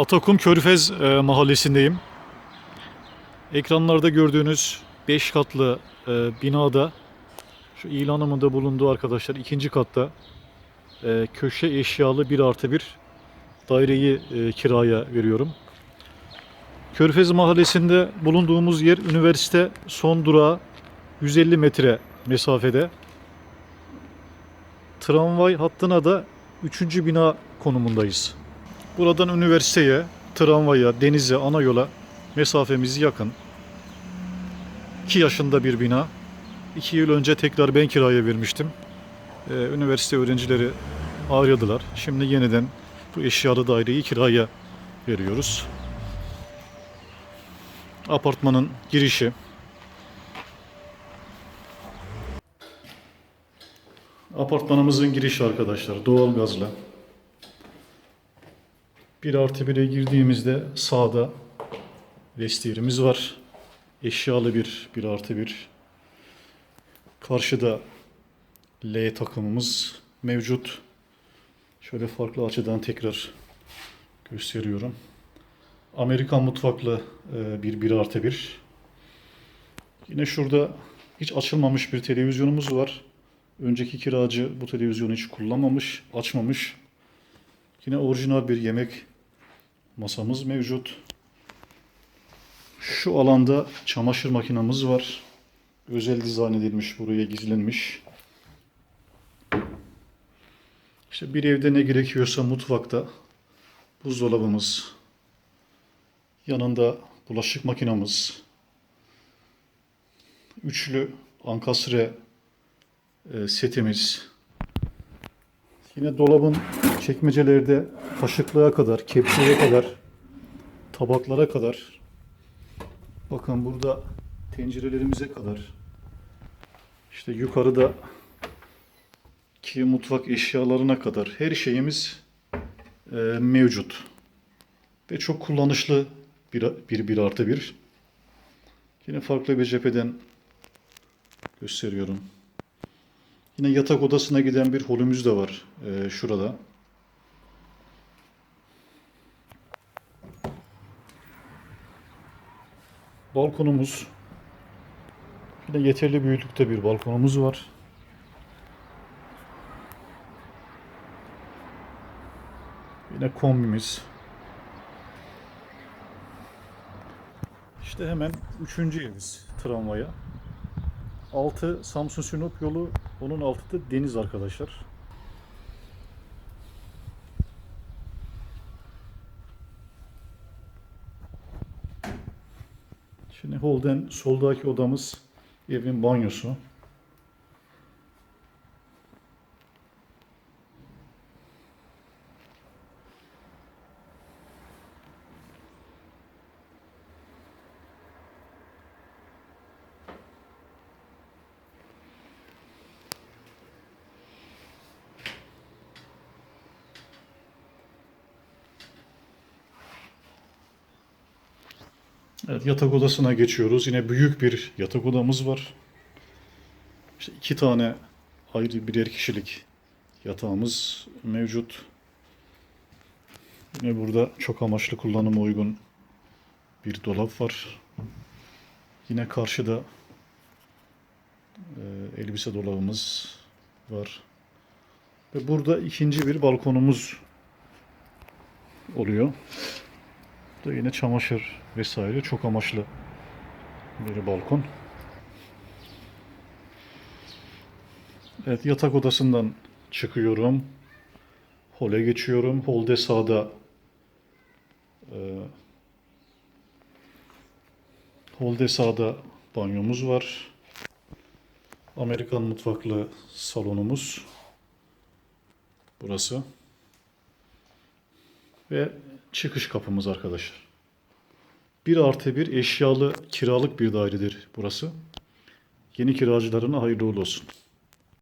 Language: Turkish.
Atakum Körfez e, mahallesindeyim. Ekranlarda gördüğünüz 5 katlı e, binada şu ilanımında bulunduğu arkadaşlar ikinci katta e, köşe eşyalı 1 artı 1 daireyi kiraya veriyorum. Körfez mahallesinde bulunduğumuz yer üniversite son durağı 150 metre mesafede. Tramvay hattına da 3. bina konumundayız. Buradan üniversiteye, tramvaya, denize, ana yola mesafemiz yakın. 2 yaşında bir bina. 2 yıl önce tekrar ben kiraya vermiştim. Ee, üniversite öğrencileri ayrıldılar. Şimdi yeniden bu eşyalı daireyi kiraya veriyoruz. Apartmanın girişi. Apartmanımızın girişi arkadaşlar doğal gazla. 1 artı 1'e girdiğimizde sağda vestiyerimiz var. Eşyalı bir 1 artı 1. Karşıda L takımımız mevcut. Şöyle farklı açıdan tekrar gösteriyorum. Amerikan mutfaklı e, bir 1 artı 1. Yine şurada hiç açılmamış bir televizyonumuz var. Önceki kiracı bu televizyonu hiç kullanmamış, açmamış. Yine orijinal bir yemek masamız mevcut. Şu alanda çamaşır makinamız var. Özel dizayn edilmiş, buraya gizlenmiş. İşte bir evde ne gerekiyorsa mutfakta buzdolabımız, yanında bulaşık makinamız, üçlü ankastre e, setimiz, Yine dolabın çekmecelerde kaşıklığa kadar, kepçeye kadar, tabaklara kadar. Bakın burada tencerelerimize kadar. İşte yukarıda ki mutfak eşyalarına kadar her şeyimiz e, mevcut. Ve çok kullanışlı bir, bir, bir artı bir. Yine farklı bir cepheden gösteriyorum. Yine yatak odasına giden bir holümüz de var e, şurada. Balkonumuz. Yine yeterli büyüklükte bir balkonumuz var. Yine kombimiz. İşte hemen üçüncü evimiz tramvaya. Altı Samsun Sinop yolu, onun altı da deniz arkadaşlar. Şimdi Holden soldaki odamız evin banyosu. Evet, yatak odasına geçiyoruz. Yine büyük bir yatak odamız var. İşte iki tane ayrı birer kişilik yatağımız mevcut. Yine burada çok amaçlı kullanıma uygun bir dolap var. Yine karşıda e, elbise dolabımız var. Ve burada ikinci bir balkonumuz oluyor. Da yine çamaşır vesaire çok amaçlı bir balkon. Evet yatak odasından çıkıyorum. Hole geçiyorum. Holde sağda e, holde sağda banyomuz var. Amerikan mutfaklı salonumuz. Burası. Ve çıkış kapımız arkadaşlar. Bir artı bir eşyalı kiralık bir dairedir burası. Yeni kiracılarına hayırlı olsun.